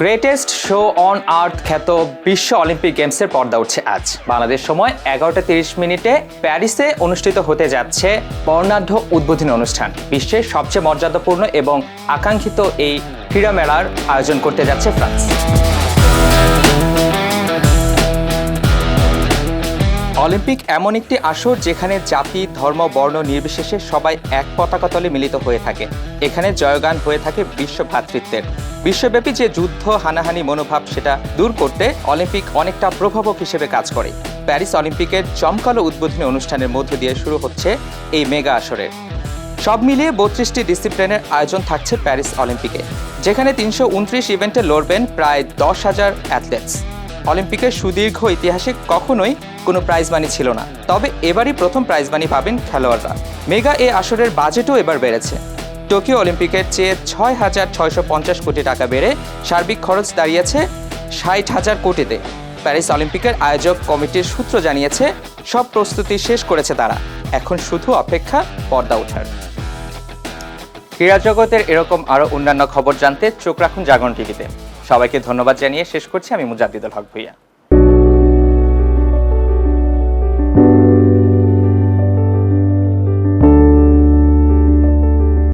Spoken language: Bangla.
গ্রেটেস্ট শো অন আর্থ খ্যাত বিশ্ব অলিম্পিক গেমসের পর্দা উঠছে আজ। বাংলাদেশ সময় এগারোটা তিরিশ মিনিটে প্যারিসে অনুষ্ঠিত হতে যাচ্ছে বর্ণাঢ্য উদ্বোধনী অনুষ্ঠান। বিশ্বের সবচেয়ে মর্যাদাপূর্ণ এবং আকাঙ্ক্ষিত এই ক্রীড়া মেলার আয়োজন করতে যাচ্ছে ফ্রান্স। অলিম্পিক এমন একটি আসর যেখানে জাতি, ধর্ম, বর্ণ নির্বিশেষে সবাই এক পতাকা তলে মিলিত হয়ে থাকে। এখানে জয়গান হয়ে থাকে বিশ্ব ভ্রাতৃত্বের বিশ্বব্যাপী যে যুদ্ধ, হানাহানি, মনোভাব সেটা দূর করতে অলিম্পিক অনেকটা প্রভাবক হিসেবে কাজ করে। প্যারিস অলিম্পিকের জমকালো উদ্বোধনী অনুষ্ঠানের মধ্য দিয়ে শুরু হচ্ছে এই মেগা আসরের। সব মিলিয়ে বত্রিশটি ডিসিপ্লিনের আয়োজন থাকছে প্যারিস অলিম্পিকে, যেখানে তিনশো উনত্রিশ ইভেন্টে লড়বেন প্রায় দশ হাজার অ্যাথলেটস। অলিম্পিকের সুদীর্ঘ ইতিহাসে কখনোই কোনো প্রাইজ মানি ছিল না, তবে এবারই প্রথম প্রাইজ মানি পাবেন খেলোয়াড়রা। মেগা এ আসরের বাজেটও এবার বেড়েছে। টোকিও অলিম্পিকের চেয়ে ছয় হাজার ছয়শো পঞ্চাশ কোটি টাকা বেড়ে সার্বিক খরচ দাঁড়িয়েছে ষাট হাজার কোটিতে। প্যারিস অলিম্পিকের আয়োজক কমিটির সূত্র জানিয়েছে, সব প্রস্তুতি শেষ করেছে তারা। এখন শুধু অপেক্ষা পর্দা ওঠার। ক্রীড়া জগতের এরকম আরও অন্যান্য খবর জানতে চোখ রাখুন জাগরণ টিভিতে। সবাইকে ধন্যবাদ জানিয়ে শেষ করছি। আমি মুজাদ্দিদুল হক ভুইয়া।